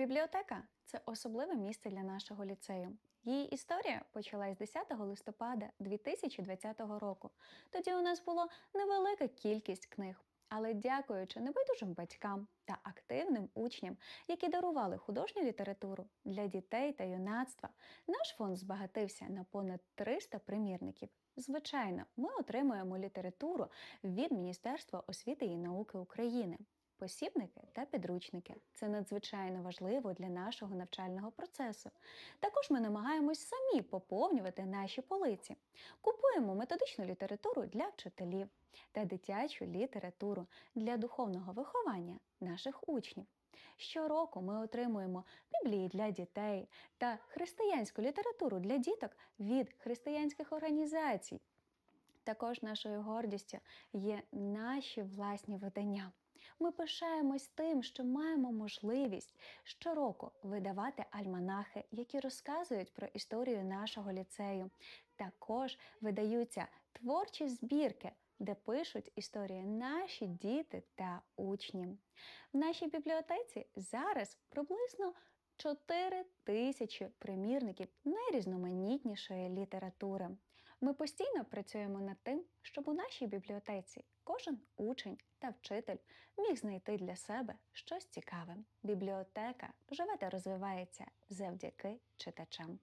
Бібліотека це особливе місце для нашого ліцею. Її історія почалась 10 листопада 2020 року. Тоді у нас було невелика кількість книг. Але дякуючи небайдужим батькам та активним учням, які дарували художню літературу для дітей та юнацтва, наш фонд збагатився на понад 300 примірників. Звичайно, ми отримуємо літературу від Міністерства освіти і науки України. Посібники та підручники це надзвичайно важливо для нашого навчального процесу. Також ми намагаємось самі поповнювати наші полиці. Купуємо методичну літературу для вчителів та дитячу літературу для духовного виховання наших учнів. Щороку ми отримуємо біблії для дітей та християнську літературу для діток від християнських організацій. Також нашою гордістю є наші власні видання. Ми пишаємось тим, що маємо можливість щороку видавати альманахи, які розказують про історію нашого ліцею. Також видаються творчі збірки, де пишуть історії наші діти та учні. В нашій бібліотеці зараз приблизно 4 тисячі примірників найрізноманітнішої літератури. Ми постійно працюємо над тим, щоб у нашій бібліотеці кожен учень та вчитель міг знайти для себе щось цікаве. Бібліотека живе та розвивається завдяки читачам.